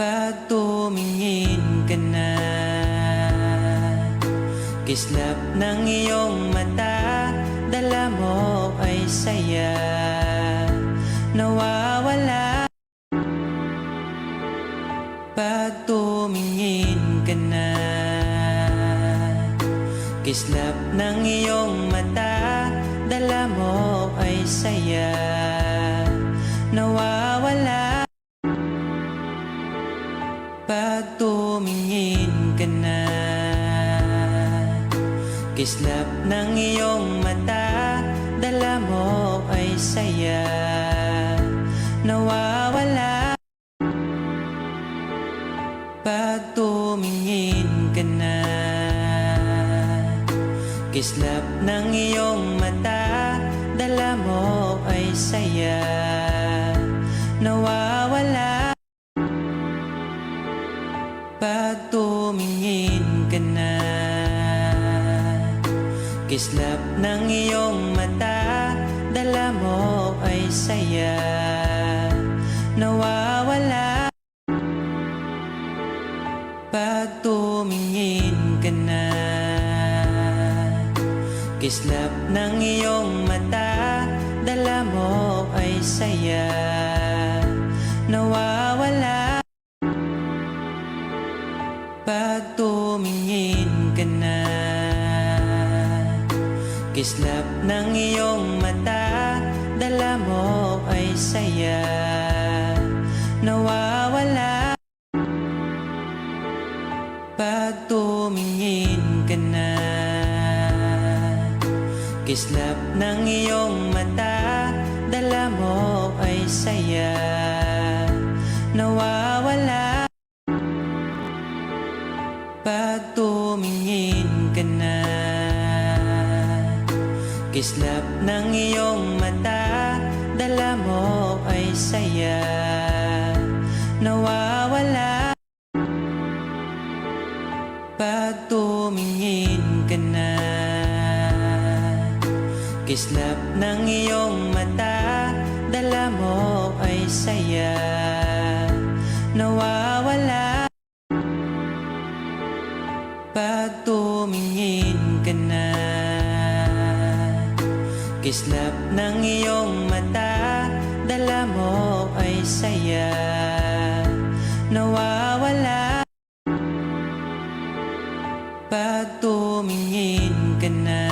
Pag tumingin ka na. Kislap ng iyong mata Dala mo ay saya. Nawawala. Pag tumingin ka na. Kislap ng iyong mata Dala mo ay saya. Nawawala Kislap ng iyong mata Dala mo ay saya. Nawawala. Pag tumingin ka na Kislap ng iyong mata Dala mo ay saya. Nawawala Kislap ng iyong mata Dala mo ay saya. Nawawala. Pag tumingin ka na Kislap ng iyong mata Dala mo ay saya. Nawawala. Pag tumingin ka na Kislap ng iyong mata Dala mo ay saya. Nawawala. Pag tumingin ka na Kislap ng iyong mata Dala mo ay saya. Nawawala Kislap ng iyong mata Dala mo ay saya. Nawawala. Pag tumingin ka na Kislap ng iyong mata Dala mo ay saya. Nawawala. Pag tumingin ka na Kislap ng iyong mata Dala mo ay saya. Nawawala. Pag tumingin ka na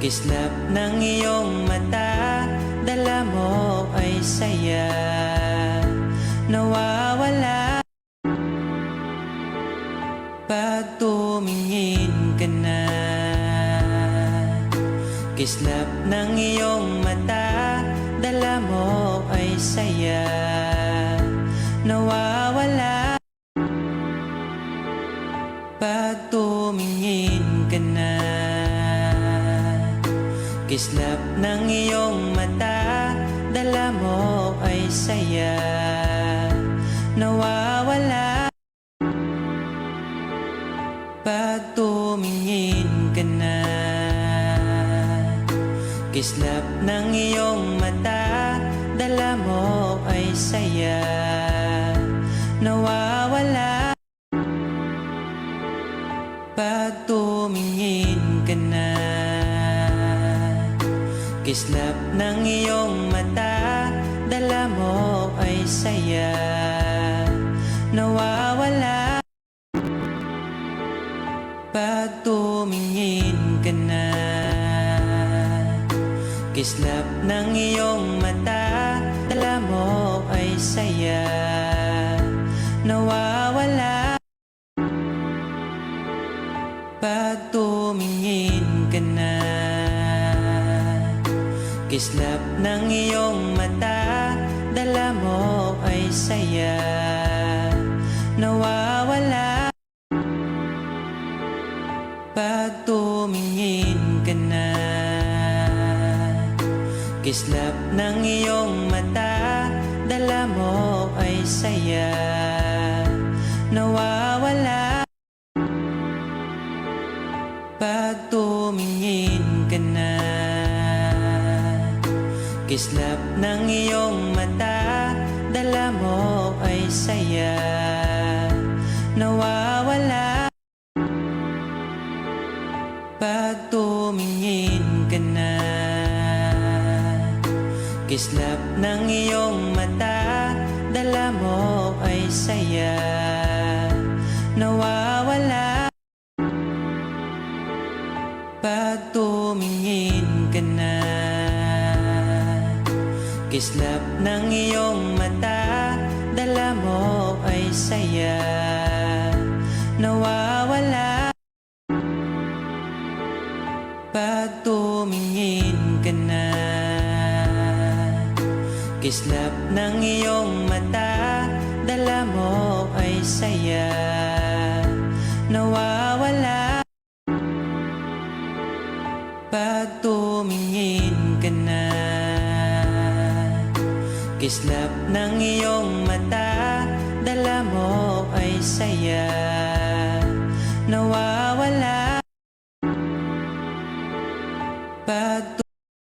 Kislap ng iyong mata Dala mo ay saya. Nawawala. Pag tumingin ka na Kislap ng iyong mata Dala mo ay saya. Nawawala. Pag tumingin ka na Kislap ng iyong mata Dala mo ay saya. Nawawala Kislap ng iyong mata Dala mo ay saya. Nawawala. Pag tumingin ka na Kislap ng iyong mata Dala mo ay saya. Nawawala. Pag tumingin ka na Kislap ng iyong mata Dala mo ay saya. Nawawala. Pag tumingin ka na Kislap ng iyong mata Dala mo ay saya. Nawawala. Pag tumingin ka na Kislap ng iyong mata Dala mo ay saya. Nawawala. Pag tumingin ka na Kislap ng iyong mata dala mo ay saya Kislap ng iyong mata Dala mo ay saya. Nawawala. Pag tumingin ka na Kislap ng iyong mata Dala mo ay saya. Nawawala Kislap ng iyong mata Dala mo ay saya. Nawawala. Pag tumingin ka na Kislap ng iyong mata Dala mo ay saya. Nawawala